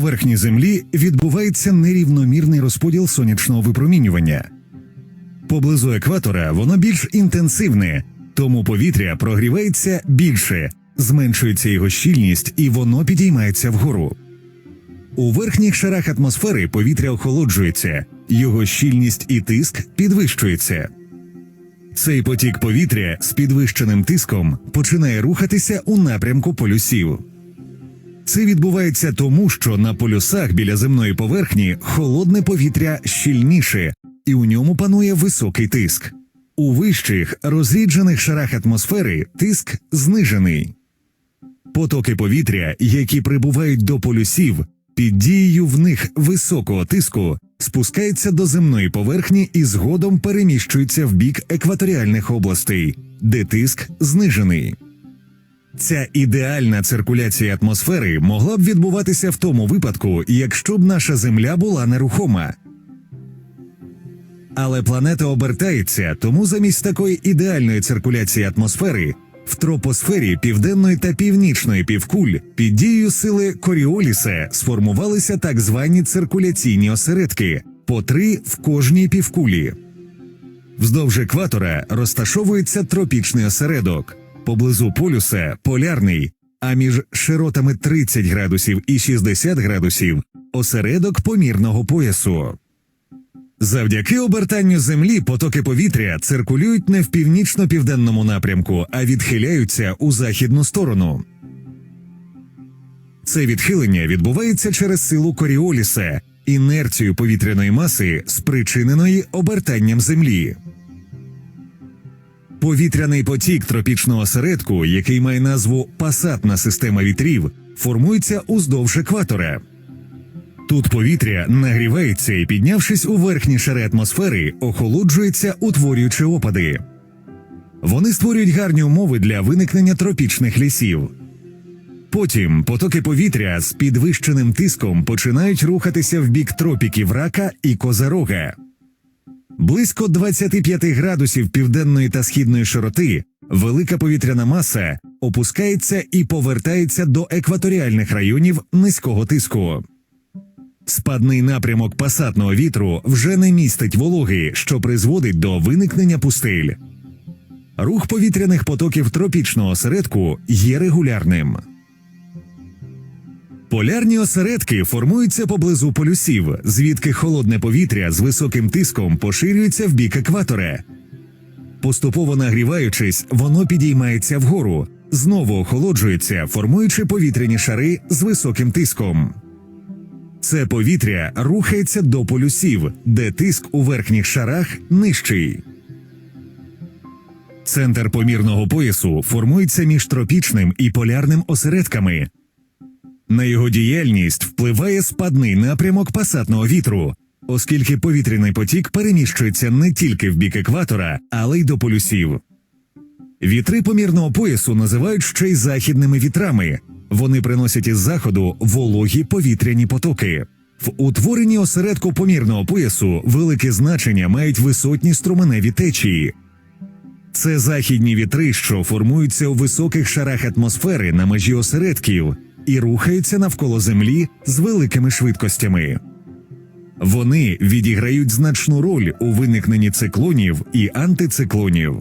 поверхні Землі відбувається нерівномірний розподіл сонячного випромінювання. Поблизу екватора воно більш інтенсивне, тому повітря прогрівається більше, зменшується його щільність і воно підіймається вгору. У верхніх шарах атмосфери повітря охолоджується, його щільність і тиск підвищується. Цей потік повітря з підвищеним тиском починає рухатися у напрямку полюсів. Це відбувається тому, що на полюсах біля земної поверхні холодне повітря щільніше, і у ньому панує високий тиск. У вищих розріджених шарах атмосфери тиск знижений. Потоки повітря, які прибувають до полюсів, під дією в них високого тиску, спускаються до земної поверхні і згодом переміщуються в бік екваторіальних областей, де тиск знижений. Ця ідеальна циркуляція атмосфери могла б відбуватися в тому випадку, якщо б наша Земля була нерухома. Але планета обертається, тому замість такої ідеальної циркуляції атмосфери в тропосфері південної та північної півкуль під дією сили Коріоліса сформувалися так звані циркуляційні осередки по три в кожній півкулі. Вздовж екватора розташовується тропічний осередок, поблизу полюса полярний, а між широтами 30 градусів і 60 градусів осередок помірного поясу. Завдяки обертанню Землі потоки повітря циркулюють не в північно-південному напрямку, а відхиляються у західну сторону. Це відхилення відбувається через силу Коріоліса, інерцію повітряної маси, спричиненої обертанням Землі. Повітряний потік тропічного осередку, який має назву пасатна система вітрів, формується уздовж екватора. Тут повітря нагрівається і, піднявшись у верхні шари атмосфери, охолоджується, утворюючи опади. Вони створюють гарні умови для виникнення тропічних лісів. Потім потоки повітря з підвищеним тиском починають рухатися в бік тропіків рака і козарога. Близько 25 градусів південної та східної широти велика повітряна маса опускається і повертається до екваторіальних районів низького тиску. Спадний напрямок пасатного вітру вже не містить вологи, що призводить до виникнення пустель. Рух повітряних потоків тропічного осередку є регулярним. Полярні осередки формуються поблизу полюсів, звідки холодне повітря з високим тиском поширюється в бік екватора. Поступово нагріваючись, воно підіймається вгору, знову охолоджується, формуючи повітряні шари з високим тиском. Це повітря рухається до полюсів, де тиск у верхніх шарах нижчий. Центр помірного поясу формується між тропічним і полярним осередками. На його діяльність впливає спадний напрямок пасатного вітру, оскільки повітряний потік переміщується не тільки в бік екватора, але й до полюсів. Вітри помірного поясу називають ще й західними вітрами. Вони приносять із заходу вологі повітряні потоки. В утворенні осередку помірного поясу велике значення мають висотні струменеві течії. Це західні вітри, що формуються у високих шарах атмосфери на межі осередків і рухаються навколо Землі з великими швидкостями. Вони відіграють значну роль у виникненні циклонів і антициклонів.